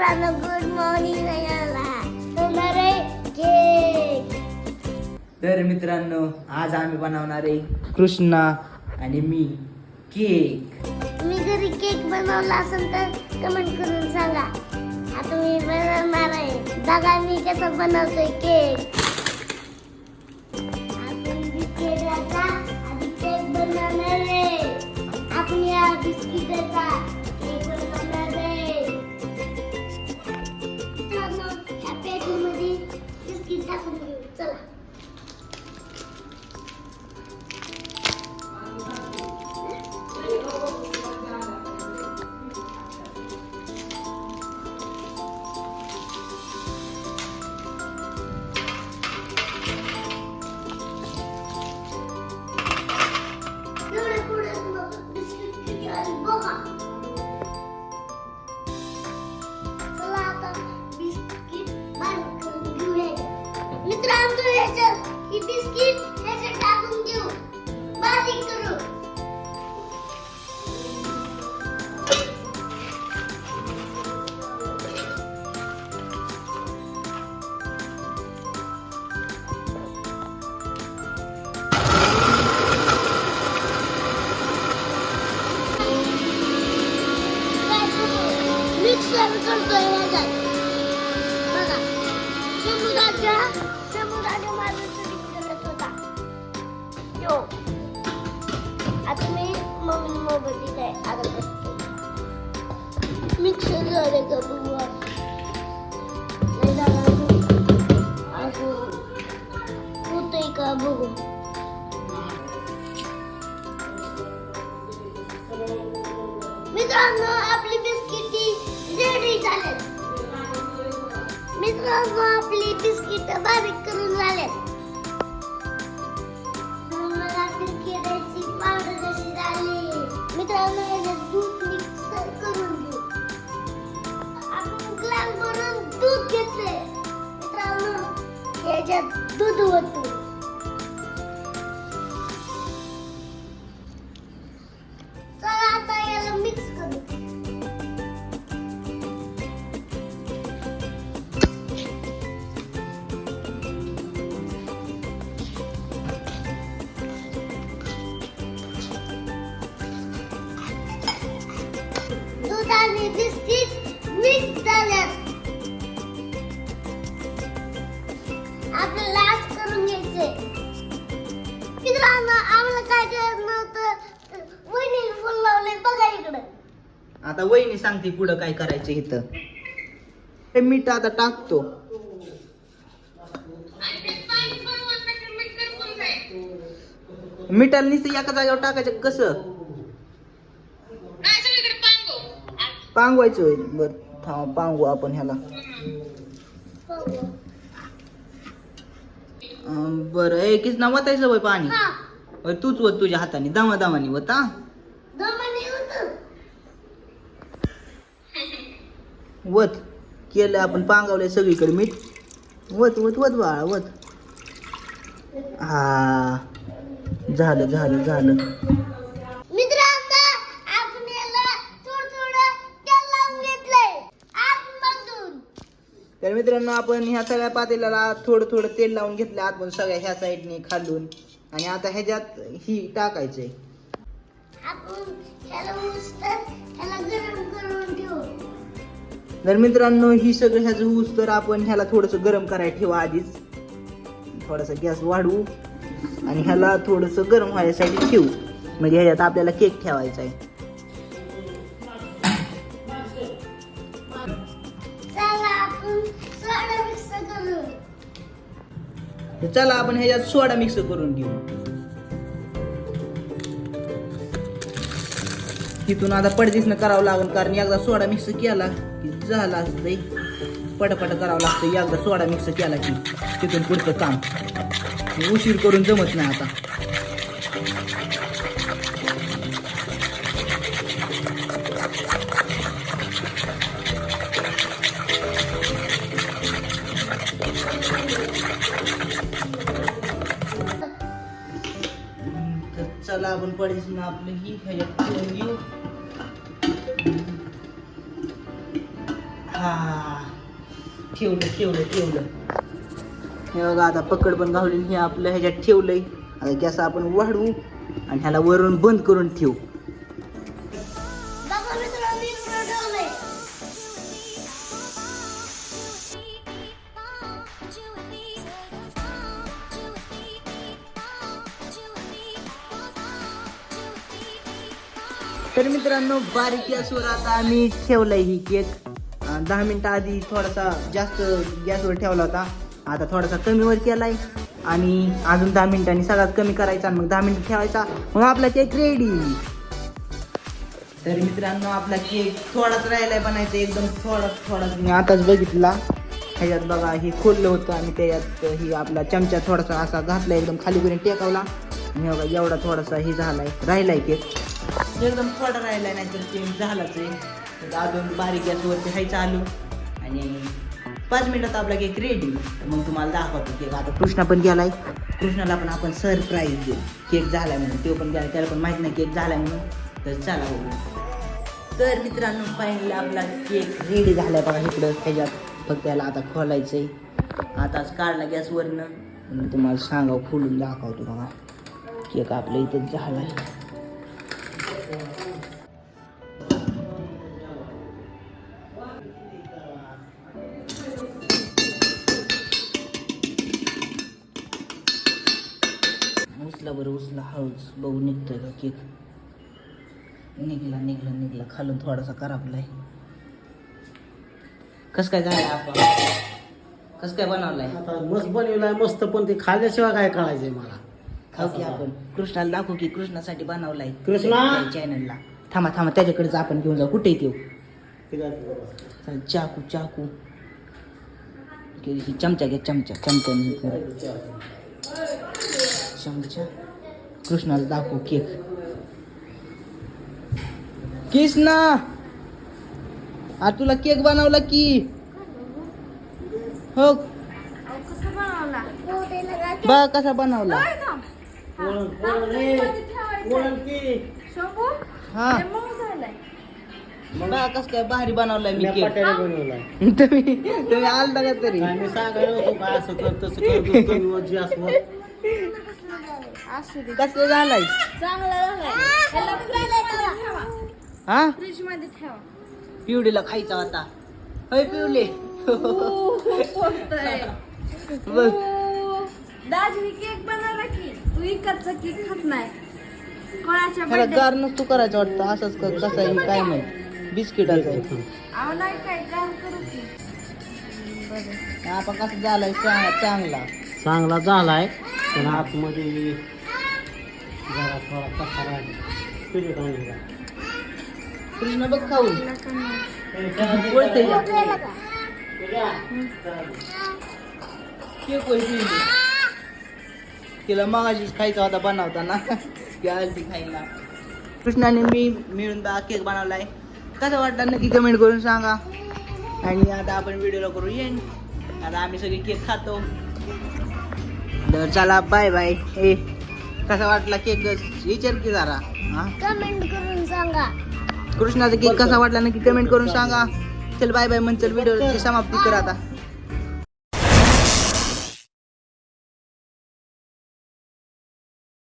मित्रांनो good morning होणार आहे केक तर मित्रांनो आज आम्ही बनवणार आहे कृष्णा आणि मी केक. तुम्ही घरी केक बनवला असेल तर कमेंट करून सांगा. आता मी बनवणार आहे. बघा मी कसं बनवतोय केक. आपण बिस्किटाचा आधी केक बनवणार आहे. आपण या बिस्किटाचा मम्मी मोबाईल आहे आता मिक्सर झाले का बघू नाही अजून. अजून का बघू मित्रांनो आपली बिस्किटी रेडी झालेत मित्रांनो आपली बिस्किट बारीक करून झालेत दूध मिक्स करून घेऊ आपण ग्लास भरून दूध घेतले मित्रांनो याच्यात दूध होतं मित्रांनो आम्हाला काय कळत नव्हतं. वहिनी फुल लावले बघा इकडं. आता वहिनी सांगते पुढं काय करायचं इथं. हे मीठ आता टाकतो. मिठाला नुसतं एका जागेवर टाकायचं कसं? पांगवायचं बर थांबा पांगू आपण ह्याला. अं, बरं ए किसना वतायचं होय पाणी. हा. तूच वत तुझ्या हाताने दामा दामाने वत दमाने होतं. वत केलं आपण पांगवलंय सगळीकडे मीठ. वत वत वत बाळा वत. हा. झालं झालं झालं मित्रांनो आपण याला थोडं थोडं तेल लावून घेतलंय आतमधून तर मित्रांनो आपण ह्या सगळ्या पातेल्याला थोडं थोडं तेल लावून घेतलं आपण सगळ्या ह्या साईडने खालून. आणि आता ह्याच्यात ही टाकायचंय तर मित्रांनो ही सगळं ह्याचं ऊस तर आपण ह्याला थोडंसं गरम करायला ठेवा आधीच. थोडासा गॅस वाढवू आणि ह्याला थोडंसं गरम व्हायसाठी ठेवू. म्हणजे ह्याच्यात आपल्याला केक ठेवायचा आहे. तर चला आपण ह्याच्यात सोडा मिक्स करून घेऊ. तिथून आता पडदिसनं करावं लागेल कारण एकदा सोडा मिक्स केला की झाला असतंय पटापट करावं लागतं. एकदा सोडा मिक्स केला की तिथून पुढचं काम. उशीर करून जमत नाही आता. साबण चला ना आपलं ही ह्याच्यात ठेवून घेऊ हा. ठेवलं ठेवलं ठेवलं. हे बघा आता पकड पण घालून हे आपलं ह्याच्यात ठेवलंय. आता गॅस आपण वाढवू आणि ह्याला वरून बंद करून ठेवू. तर मित्रांनो बारीक गॅसवर आता आम्ही ठेवलाय ही केक. दहा मिनटं आधी थोडासा जास्त गॅसवर ठेवला होता. आता थोडासा कमीवर केलाय. आणि अजून दहा मिनिटांनी सगळ्यात कमी करायचा आणि मग दहा मिनिटं ठेवायचा. मग आपला केक रेडी तर मित्रांनो आपला केक थोडाच राहिलाय बनायचा एकदम थोडा थोडाच मी आताच बघितला. ह्याच्यात बघा हे खोललं होतं आणि त्याच्यात ही आपला चमचा थोडासा असा घातला एकदम खाली करून टेकवला. आणि बघा एवढा थोडासा हे झालाय राहिलाय केक. एकदम थोडा राहिला नाही तर ते झालाच आहे. तर अजून बारीक गॅसवरती हाय चालू. आणि पाच मिनिटात आपला केक रेडी मग तुम्हाला दाखवतो केक आता कृष्णा पण गेलाय. कृष्णाला पण आपण सरप्राईज देऊ. केक झाला म्हणून. तो पण गेला त्याला पण माहीत नाही केक झाला म्हणून. तर चला बघू तर मित्रांनो फायनली आपला केक रेडी झालाय बघा इकडं. त्याच्यात फक्त त्याला आता खोलायचं आहे आताच काढला गॅसवरनं. तुम्हाला सांगावं खोलून दाखवतो बघा. केक आपल्या इथं आहे उचला हळूच बघू निघतोय का केक. निघला निघला निघला. खालून थोडासा करापलाय कस काय झालं आपण? कस काय बनवलाय? आता मस्त बनवलाय मस्त पण ते खाल्ल्याशिवाय काय कळायचंय मला. खाऊ की आपण. कृष्णाला दाखवू की कृष्णासाठी बनवलाय. कृष्णा? चॅनलला थांबा थांबा त्याच्याकडेच आपण घेऊन जाऊ. कुठे येऊ ठीक आहे. चल चाकू चाकू. की- ही चमचा. घ्या चमचा. चमचा. चमचा. कृष्णाला दाखवू केक. कृष्णा! आ तुला केक बनवला की? हो. बघ कसा बनवला. हा. बघ कस काय भारी बनवलाय मी केक. तुम्ही तुम्ही आलता का तरी? सांगायला होतो का? असं कर वर. कसं झालाय? हा? फ्रीजमध्ये ठेवा. पिवडीला खायचा होता होय पिवले पोहतोय बघ. दाजी केक बनवला की तू इकडचा केक खात नाही. कोणाच्या ह्याला birthday- गार नसतो करायचं वाटतं. असंच कर कसं आहे काय नाही. बिस्किटाचं अहो नाही काय गार करू की. आपण कसं झालाय? चांगला चांगला. चांगला झालाय. पण आतमध्ये जरा थोडा कसा राहिला पिरियड आणला. कृष्ण बघ खाऊन. बोलते का? केक तिला मगाशीच खायचा होता बनवताना. ती आली खायला. कृष्णाने मी मिळून बा केक बनवलाय. कसा वाटला नक्की कमेंट करून सांगा. आणि आता आपण व्हिडिओला करू येईन आता आम्ही सगळे केक खातो. तर चला बाय बाय ए कसा वाटला केक विचार की जरा हा? कमेंट करून सांगा. कृष्णाचा केक कसा वाटला नक्की कमेंट करून सांगा. चल बाय बाय म्हण चल व्हिडिओची समाप्ती कर आता.